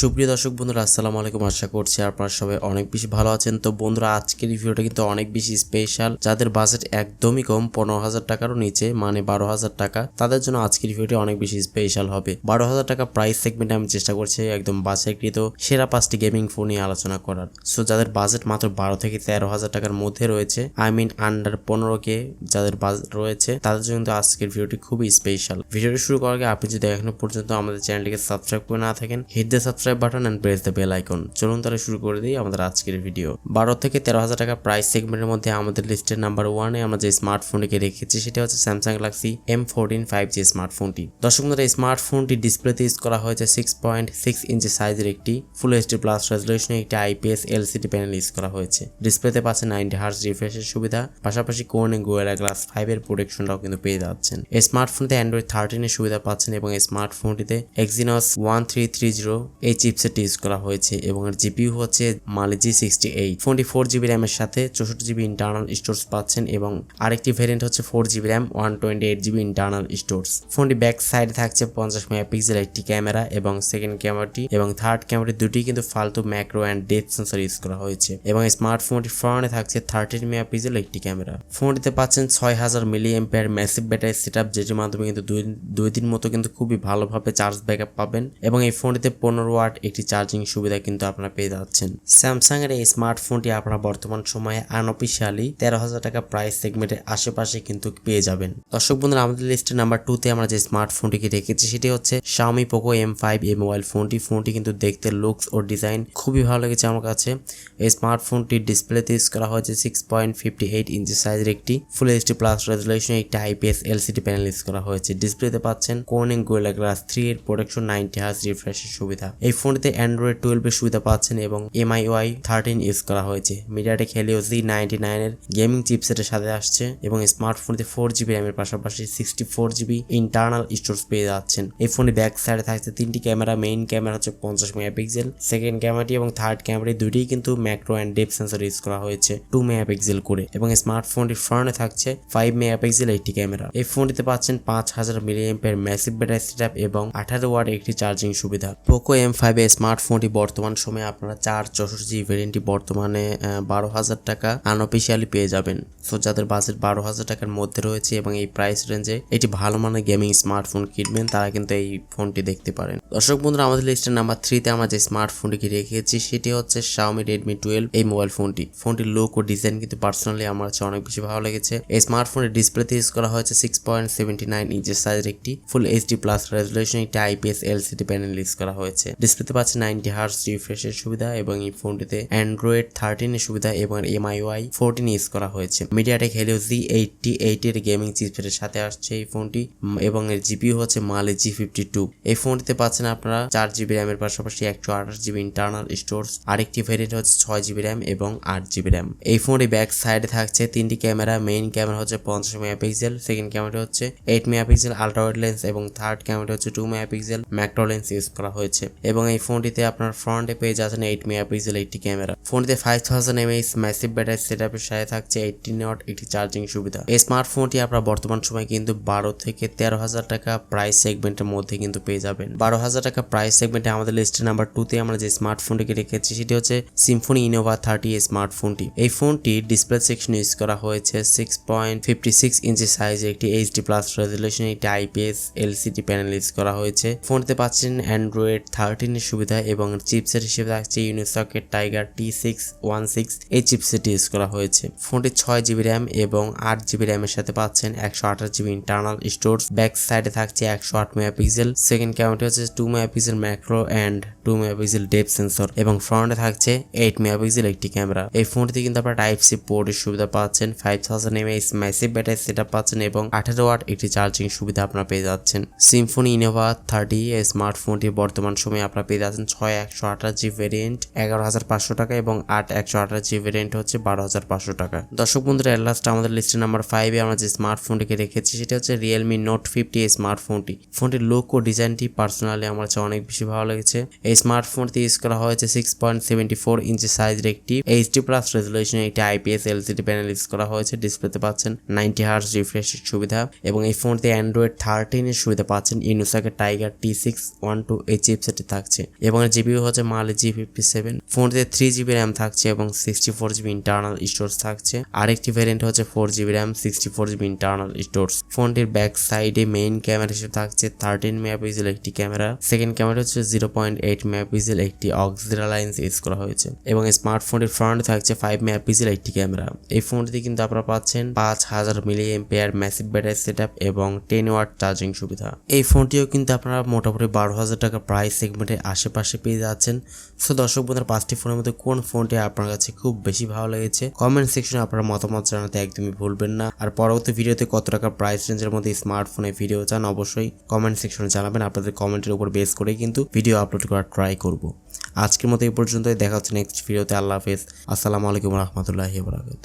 সুপ্রিয় দর্শক বন্ধুরা, আসসালামু আলাইকুম। আশা করছি আপনারা সবাই অনেক বেশি ভালো আছেন। তো বন্ধুরা, আজকের ভিডিওটা কিন্তু অনেক বেশি স্পেশাল যাদের বাজেট একদমই কম, পনেরো হাজার টাকারও নিচে মানে বারো হাজার টাকা, তাদের জন্য আজকের ভিডিওটি অনেক বেশি স্পেশাল হবে। বারো হাজার টাকা প্রাইস সেগমেন্টে আমি চেষ্টা করছি একদম বাছাইকৃত, সেরা পাঁচটি গেমিং ফোন নিয়ে আলোচনা করার। সো যাদের বাজেট মাত্র বারো থেকে তেরো হাজার টাকার মধ্যে রয়েছে আই মিন আন্ডার পনেরো কে যাদের বাজেট রয়েছে, তাদের জন্য কিন্তু আজকের ভিডিওটি খুবই স্পেশাল ভিডিওটি শুরু করার আগে আপনি যদি এখনও পর্যন্ত আমাদের চ্যানেলটিকে সাবস্ক্রাইব করে না থাকেন hit the button and press the bell icon চলুন তাহলে শুরু করে দিই আমাদের আজকের ভিডিও বারো থেকে তেরো হাজার টাকা প্রাইস সেগমেন্টের মধ্যে আমাদের লিস্টের নাম্বার ওয়ানে আমরা যে স্মার্টফোনটিকে রেখেছি, সেটা হচ্ছে Samsung Galaxy M fourteen five G স্মার্টফোনটি দর্শক এই স্মার্টফোনটি ডিসপ্লেতে ইউজ করা হয়েছে সিক্স পয়েন্ট সিক্স ইঞ্চি সাইজের একটি ফুল এইচডি প্লাস রেজলিউশনে একটি আইপিএস এলসিডি প্যানেল ইউজ করা হয়েছে। ডিসপ্লেতে পাচ্ছে নাইনটি হার্স রিফ্রেশের সুবিধা, পাশাপাশি কোর্নে গোয়েলা গ্লাস ফাইভের প্রোটেকশনটাও কিন্তু পেয়ে যাচ্ছেন। এই স্মার্টফোনতে অ্যান্ড্রয়েড থার্টিনের সুবিধা পাচ্ছেন এবং এই স্মার্টফোনটিতে Exynos one three three zero এই চিপসেট ইউজ করা হয়েছে এবং এর জিপিইউ হচ্ছে মালি জি সিক্সটি এইট ফোনটি ফোর জিবি র্যামের সাথে চৌষট্টি জিবি ইন্টারনাল স্টোরেজ পাচ্ছেন এবং আরেকটি ভেরিয়েন্ট হচ্ছে four GB RAM one twenty eight GB internal storage ফোনটি ব্যাক সাইডে থাকছে পঞ্চাশ মেগাপিক্সেল একটি ক্যামেরা এবং সেকেন্ড ক্যামেরাটি এবং থার্ড ক্যামেরাটি দুটি কিন্তু ফালতু ম্যাক্রো অ্যান্ড ডেথ সেন্সর ইউজ করা হয়েছে এবং স্মার্টফোনটি ফ্রন্টে থাকছে থার্টিন মেগাপিক্সেল একটি ক্যামেরা। ফোনটিতে পাচ্ছেন ছয় হাজার milliampere massive battery set up যেটির মাধ্যমে কিন্তু দুই দুই দিন মতো কিন্তু খুবই ভালোভাবে চার্জ ব্যাকআপ পাবেন এবং এই ফোনটিতে পনেরো ওয়াট একটি চার্জিং সুবিধা কিন্তু আপনারা পেয়ে যাচ্ছেন। স্যামসাং এর এই স্মার্টফোনটি আপনারা বর্তমান সময়ে আনঅফিসিয়ালি তেরো হাজার টাকা প্রাইস সেগমেন্টের আশেপাশে কিন্তু পেয়ে যাবেন। দর্শক বন্ধুরা, আমাদের লিস্টের নাম্বার টুতে আমরা যে স্মার্টফোনটিকে রেখেছি, সেটি হচ্ছে Xiaomi Poco M5 এই মোবাইল ফোনটি ফোনটি কিন্তু দেখতে লুকস ও ডিজাইন খুবই ভালো লেগেছে আমার কাছে। এই স্মার্টফোনটির ডিসপ্লেতে ইউজ করা হয়েছে six point fifty eight inch সাইজের একটি ফুল এইচডি প্লাস রেজলিউশন একটি আইপিএস এলসিডি প্যানেল ইউজ করা হয়েছে। ডিসপ্লেতে পাচ্ছেন কোনিং গোয়েলা গ্লাস থ্রি এর প্রোটেকশন নাইনটি হার্স রিফ্রেশের সুবিধা। এই ফোনটিতে অ্যান্ড্রয়েড টুয়েলভ এর সুবিধা পাচ্ছেন এবং এমআইওয়াই থার্টিন ইউজ করা হয়েছে। মিডিয়াটেক হেলিও জি নাইনটি নাইনের গেমিং চিপসেটের সাথে আসছে এবং স্মার্টফোনটিতে ফোর জিবি র্যামের পাশাপাশি sixty four GB internal storage পেয়ে যাচ্ছেন। এই ফোনে ব্যাক সাইডে থাকছে তিনটি ক্যামেরা, মেইন ক্যামেরা হচ্ছে পঞ্চাশ মেগাপিক্সেল, সেকেন্ড ক্যামেরাটি এবং থার্ড ক্যামেরাটি দুইটিই কিন্তু macro and depth sensor use করা হয়েছে টু মেগাপিক্সেল করে এবং স্মার্টফোনটির ফ্রন্টে থাকছে ফাইভ মেগাপিক্সেল একটি ক্যামেরা। এই ফোনটিতে পাচ্ছেন পাঁচ হাজার মিলিয়াম্পের ম্যাসিভ ব্যাটারি সেটআপ এবং আঠারো ওয়াট একটি চার্জিং সুবিধা। পোকো এম ফাইভ স্মার্টফোনটি বর্তমান সময়ে আপনারা চার চৌষট্টি জিবি ভ্যারিয়েন্টটি বর্তমানে বারো হাজার টাকা আনঅফিসিয়ালি পেয়ে যাবেন। সো যাদের বাজেট বারো হাজার টাকার মধ্যে রয়েছে এবং এই প্রাইস রেঞ্জে এটি ভালো মানের গেমিং স্মার্টফোন কিনবেন, তারা কিন্তু এই ফোনটি দেখতে পারেন। দর্শক বন্ধুরা, আমাদের লিস্টের নাম্বার থ্রিতে আমরা যে স্মার্টফোনটিকে রেখেছি, সেটি হচ্ছে Xiaomi Redmi 12 এই মোবাইল ফোনটি ফোনটির লুক ও ডিজাইন কিন্তু পার্সোনালি আমার কাছে অনেক বেশি ভালো লেগেছে। এই স্মার্টফোনের ডিসপ্লেতে ইউজ করা হয়েছে সিক্স পয়েন্ট সেভেন্টি নাইন ইঞ্চের সাইজের একটি ফুল এইচডি প্লাস রেজলিউশন একটি আইপিএস এলসিডি প্যানেল ইউজ করা হয়েছে। ডিসপ্লেতে পাচ্ছে নাইনটি হার্স রিফ্রেশের সুবিধা এবং এই ফোনটিতে অ্যান্ড্রয়েড থার্টিনের সুবিধা এবং এমআইওয়াই ফোরটিন ইউজ করা হয়েছে। মিডিয়াটেক হেলিও জি এইটটি এইটের গেমিং চিপসেটের সাথে আসছে এই ফোনটি এবং এর জিপিও হচ্ছে মালে জি ফিফটি টু এই ফোনটিতে পাচ্ছেন আপনারা চার জিবি র্যামের পাশাপাশি একশো আঠাশ জিবি ইন্টারনাল স্টোরস আরেকটি ভেরিয়েন্ট হচ্ছে ছয় জিবি র্যাম এবং আট জিবি র্যাম এই ফোনটি ব্যাক সাইডে থাকছে, তিনটি ক্যামেরা মেইন ক্যামেরা হচ্ছে পঞ্চাশ মেগাপিক্সেল সেকেন্ড ক্যামেরা হচ্ছে eight megapixel ultra wide lens এবং থার্ড ক্যামেরা হচ্ছে two megapixel macro lens use করা হয়েছে। এবং এই ফোনটিতে আপনার ফ্রন্টে পেয়ে যাচ্ছেন এইট মেগাপিক্সেল একটি ক্যামেরা ফোনটিতে five thousand MH massive battery set আপের সাথে থাকছে এইটটি নট একটি চার্জিং সুবিধা। এই স্মার্টফোনটি আপনার বর্তমান সময় কিন্তু বারো থেকে তেরো হাজার টাকা প্রাইস সেগমেন্টের মধ্যে কিন্তু পেয়ে যাবেন। বারো হাজার টাকা প্রাইস সেগমেন্টে আমাদের লিস্টের নাম্বার টুতে আমরা যে স্মার্টফোনটিকে রেখেছি, সেটি হচ্ছে সিম্ফনি ইনোভা থার্টি এই স্মার্টফোনটি এই ফোনটি ডিসপ্লে সেকশন ইউজ করা হয়েছে six point fifty six inch সাইজের একটি এইচডি প্লাস রেজলিউশন একটি আইপিএস এলসিডি প্যানেল ইউজ করা হয়েছে। ফোনটিতে পাচ্ছেন অ্যান্ড্রয়েড থার্টিনের সুবিধা এবং চিপসেট হিসেবে থাকছে Unisoc Tiger T six, one six. এই চিপসেট ইউজ করা হয়েছে। ফোনটি ছয় জিবি র্যাম এবং আট জিবি র্যামের সাথে পাচ্ছেন একশো আঠাশ জিবি ইন্টারনাল স্টোরস ব্যাক সাইডে থাকছে একশো আট মেগাপিক্সেল। সেকেন্ড ক্যামেরাটি হচ্ছে two megapixel macro and two megapixel depth sensor এবং ফ্রন্টে থাকছে এইট মেগাপিক্সেল একটি ক্যামেরা। এই ফোনটিতে কিন্তু আপনারা টাইপ সি পোর্টের সুবিধা পাচ্ছেন five thousand MH massive battery set পাচ্ছেন এবং আঠারো ওয়াট একটি চার্জিং সুবিধা আপনারা পেয়ে যাচ্ছেন। সিম্ফনি ইনোভা থার্টি এই স্মার্টফোনটি বর্তমান সময়ে আপনারা পেয়ে যাচ্ছেন ছয় একশো আঠাশ জি ভেরিয়েন্ট এগারো হাজার পাঁচশো টাকা এবং আট একশো আঠাশ জি ভেরিয়েন্ট হচ্ছে বারো হাজার পাঁচশো টাকা। দর্শক বন্ধুরা লাস্ট আমাদের লিস্টের নাম্বার ফাইভে আমরা যে স্মার্টফোনটিকে রেখেছি, সেটা হচ্ছে রিয়েলমি নোট ফিফটি এই স্মার্টফোনটি ফোনটির লুক ও ডিজাইনটি পার্সোনালি আমার কাছে অনেক বেশি ভালো লেগেছে। এই স্মার্টফোনটি ইউজ করা হয়েছে six point seventy four inch সাইজের একটি এইচডি প্লাস রেজলিউশন একটি আইপিএস এলসিডি প্যানেল ইউজ করা হয়েছে। ডিসপ্লেতে পাচ্ছেন নাইনটি হার্স রিফ্রেশের সুবিধা এবং এই ফোনটি অ্যান্ড্রয়েড থার্টিনের সুবিধা পাচ্ছেন Unisoc Tiger T six one two এই চিপসেটে থাকছে। থাকছে। এবং জিবি হচ্ছে মালে জি ফিফটি সেভেন ফোনটিতে থ্রি জিবি র্যাম থাকছে এবং sixty four GB internal storage থাকছে। আরেকটি ভ্যারিয়েন্ট হচ্ছে four GB RAM sixty four GB internal storage ফোনটির ব্যাক সাইডে মেইন ক্যামেরা হিসেবে থাকছে থার্টিন মেগাপিক্সেল একটি ক্যামেরা সেকেন্ড ক্যামেরা হচ্ছে জিরো পয়েন্ট এইট মেগাপিক্সেল একটি অক্সিলার লাইন্স ইউজ করা হয়েছে। এবং স্মার্টফোনটির ফ্রন্ট থাকছে ফাইভ মেগাপিক্সেল একটি ক্যামেরা এই ফোনটিতে কিন্তু আপনারা পাচ্ছেন পাঁচ হাজার milliampere massive battery set up এবং টেন ওয়াট চার্জিং সুবিধা। এই ফোনটিও কিন্তু আপনারা মোটামুটি বারো হাজার টাকা প্রাইস সেগমেন্টের আশেপাশে পেয়ে যাচ্ছেন। সো দর্শক বন্ধুরা, পাঁচটি ফোনের মধ্যে কোন ফোনটি আপনার কাছে খুব বেশি ভালো লেগেছে? কমেন্ট সেকশনে আপনারা মতামত জানাতে একদমই ভুলবেন না। আর পরবর্তী ভিডিওতে কত টাকা প্রাইস রেঞ্জের মধ্যে স্মার্টফোনে ভিডিও চান, অবশ্যই কমেন্ট সেকশনে জানাবেন। আপনাদের কমেন্টের উপর বেস করে কিন্তু ভিডিও আপলোড করার ট্রাই করব। আজকের মতো এই পর্যন্তই। দেখা হচ্ছে নেক্সট ভিডিওতে আল্লাহ হাফেজ। আসসালামু আলাইকুম রহমতুল্লাহি বারাকাতুহু।